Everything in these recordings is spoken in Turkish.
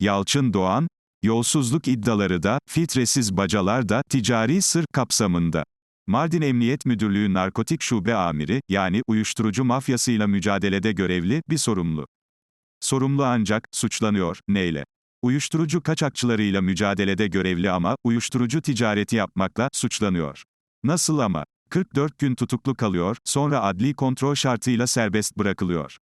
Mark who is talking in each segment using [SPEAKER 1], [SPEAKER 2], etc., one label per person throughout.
[SPEAKER 1] Yalçın Doğan, yolsuzluk iddiaları da, filtresiz bacalar da, ticari sır kapsamında. Mardin Emniyet Müdürlüğü Narkotik Şube Amiri, yani uyuşturucu mafyasıyla mücadelede görevli, bir sorumlu. Sorumlu ancak, suçlanıyor, neyle? Uyuşturucu kaçakçılarıyla mücadelede görevli ama, uyuşturucu ticareti yapmakla, suçlanıyor. Nasıl ama? 44 gün tutuklu kalıyor, sonra adli kontrol şartıyla serbest bırakılıyor.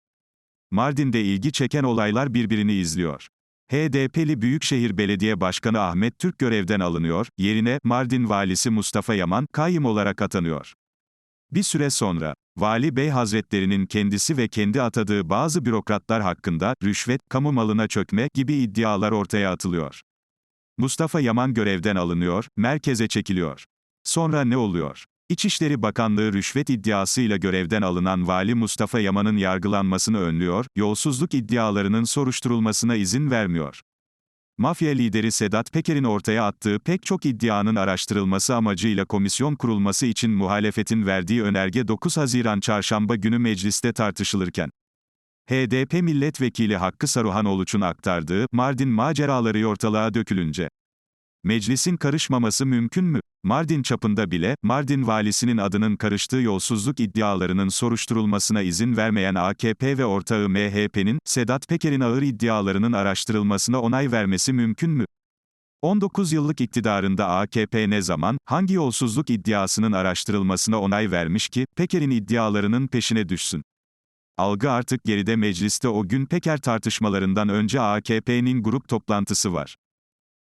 [SPEAKER 1] Mardin'de ilgi çeken olaylar birbirini izliyor. HDP'li Büyükşehir Belediye Başkanı Ahmet Türk görevden alınıyor, yerine Mardin Valisi Mustafa Yaman kayyım olarak atanıyor. Bir süre sonra, Vali Bey Hazretlerinin kendisi ve kendi atadığı bazı bürokratlar hakkında rüşvet, kamu malına çökme gibi iddialar ortaya atılıyor. Mustafa Yaman görevden alınıyor, merkeze çekiliyor. Sonra ne oluyor? İçişleri Bakanlığı rüşvet iddiasıyla görevden alınan Vali Mustafa Yaman'ın yargılanmasını önlüyor, yolsuzluk iddialarının soruşturulmasına izin vermiyor. Mafya lideri Sedat Peker'in ortaya attığı pek çok iddianın araştırılması amacıyla komisyon kurulması için muhalefetin verdiği önerge 9 Haziran çarşamba günü mecliste tartışılırken, HDP milletvekili Hakkı Saruhanoğlu'nun aktardığı Mardin maceraları ortalığa dökülünce, Meclisin karışmaması mümkün mü? Mardin çapında bile, Mardin valisinin adının karıştığı yolsuzluk iddialarının soruşturulmasına izin vermeyen AKP ve ortağı MHP'nin, Sedat Peker'in ağır iddialarının araştırılmasına onay vermesi mümkün mü? 19 yıllık iktidarında AKP ne zaman, hangi yolsuzluk iddiasının araştırılmasına onay vermiş ki, Peker'in iddialarının peşine düşsün? Algı artık geride mecliste o gün Peker tartışmalarından önce AKP'nin grup toplantısı var.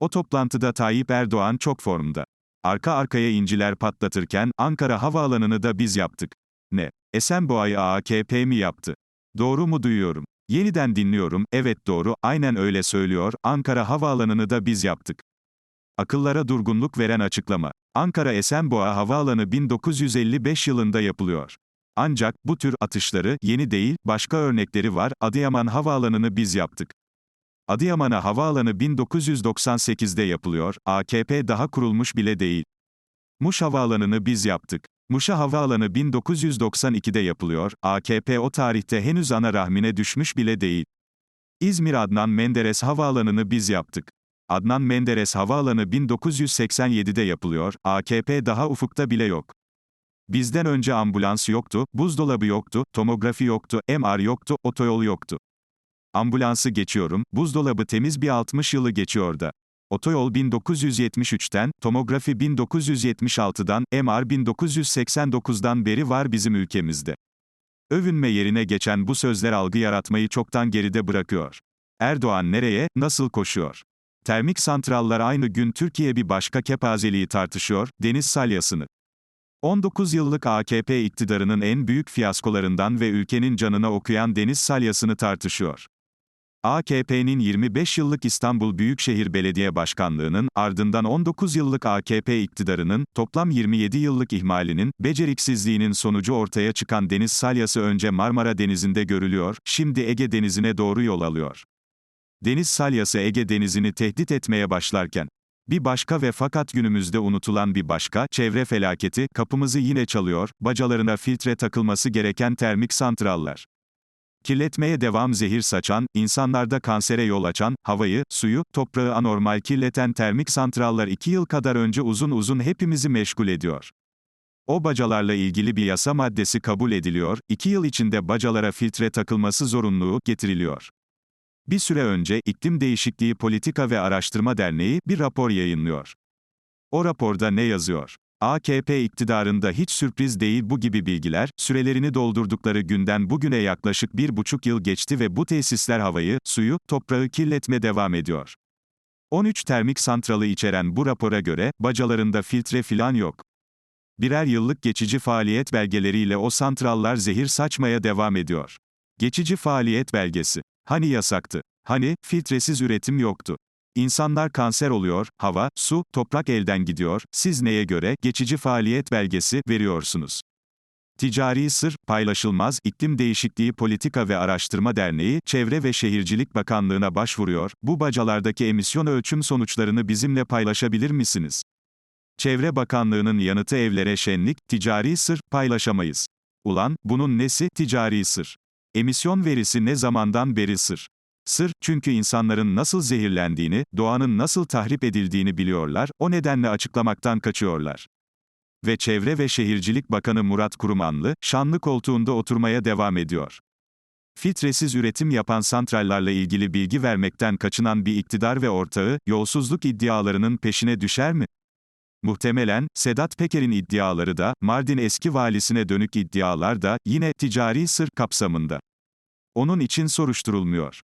[SPEAKER 1] O toplantıda Tayyip Erdoğan çok formda. Arka arkaya inciler patlatırken, Ankara Havaalanı'nı da biz yaptık. Ne? Esenboğa'yı AKP mi yaptı? Doğru mu duyuyorum? Yeniden dinliyorum, evet doğru, aynen öyle söylüyor, Ankara Havaalanı'nı da biz yaptık. Akıllara durgunluk veren açıklama. Ankara Esenboğa Havaalanı 1955 yılında yapılıyor. Ancak, bu tür atışları, yeni değil, başka örnekleri var, Adıyaman Havaalanı'nı biz yaptık. Adıyaman'a havaalanı 1998'de yapılıyor, AKP daha kurulmuş bile değil. Muş Havaalanı'nı biz yaptık. Muş'a Havaalanı 1992'de yapılıyor, AKP o tarihte henüz ana rahmine düşmüş bile değil. İzmir Adnan Menderes Havaalanı'nı biz yaptık. Adnan Menderes Havaalanı 1987'de yapılıyor, AKP daha ufukta bile yok. Bizden önce ambulans yoktu, buzdolabı yoktu, tomografi yoktu, MR yoktu, otoyol yoktu. Ambulansı geçiyorum, buzdolabı temiz bir 60 yılı geçiyor da. Otoyol 1973'ten, tomografi 1976'dan, MR 1989'dan beri var bizim ülkemizde. Övünme yerine geçen bu sözler algı yaratmayı çoktan geride bırakıyor. Erdoğan nereye, nasıl koşuyor? Termik santrallar aynı gün Türkiye bir başka kepazeliği tartışıyor, deniz salyasını. 19 yıllık AKP iktidarının en büyük fiyaskolarından ve ülkenin canına okuyan deniz salyasını tartışıyor. AKP'nin 25 yıllık İstanbul Büyükşehir Belediye Başkanlığı'nın, ardından 19 yıllık AKP iktidarının, toplam 27 yıllık ihmalinin, beceriksizliğinin sonucu ortaya çıkan deniz salyası önce Marmara Denizi'nde görülüyor, şimdi Ege Denizi'ne doğru yol alıyor. Deniz salyası Ege Denizi'ni tehdit etmeye başlarken, bir başka ve fakat günümüzde unutulan bir başka, çevre felaketi, kapımızı yine çalıyor, bacalarına filtre takılması gereken termik santrallar. Kirletmeye devam zehir saçan, insanlarda kansere yol açan, havayı, suyu, toprağı anormal kirleten termik santrallar iki yıl kadar önce uzun uzun hepimizi meşgul ediyor. O bacalarla ilgili bir yasa maddesi kabul ediliyor, iki yıl içinde bacalara filtre takılması zorunluluğu getiriliyor. Bir süre önce, İklim Değişikliği Politika ve Araştırma Derneği, bir rapor yayınlıyor. O raporda ne yazıyor? AKP iktidarında hiç sürpriz değil bu gibi bilgiler, sürelerini doldurdukları günden bugüne yaklaşık bir buçuk yıl geçti ve bu tesisler havayı, suyu, toprağı kirletme devam ediyor. 13 termik santralı içeren bu rapora göre, bacalarında filtre filan yok. Birer yıllık geçici faaliyet belgeleriyle o santrallar zehir saçmaya devam ediyor. Geçici faaliyet belgesi. Hani yasaktı? Hani, filtresiz üretim yoktu? İnsanlar kanser oluyor, hava, su, toprak elden gidiyor, siz neye göre, geçici faaliyet belgesi, veriyorsunuz. Ticari sır, paylaşılmaz, İklim Değişikliği Politika ve Araştırma Derneği, Çevre ve Şehircilik Bakanlığı'na başvuruyor, bu bacalardaki emisyon ölçüm sonuçlarını bizimle paylaşabilir misiniz? Çevre Bakanlığı'nın yanıtı evlere şenlik, ticari sır, paylaşamayız. Ulan, bunun nesi, ticari sır? Emisyon verisi ne zamandan beri sır? Sır, çünkü insanların nasıl zehirlendiğini, doğanın nasıl tahrip edildiğini biliyorlar, o nedenle açıklamaktan kaçıyorlar. Ve Çevre ve Şehircilik Bakanı Murat Kurumanlı, şanlı koltuğunda oturmaya devam ediyor. Filtresiz üretim yapan santrallarla ilgili bilgi vermekten kaçınan bir iktidar ve ortağı, yolsuzluk iddialarının peşine düşer mi? Muhtemelen, Sedat Peker'in iddiaları da, Mardin eski valisine dönük iddialar da, yine ticari sır kapsamında. Onun için soruşturulmuyor.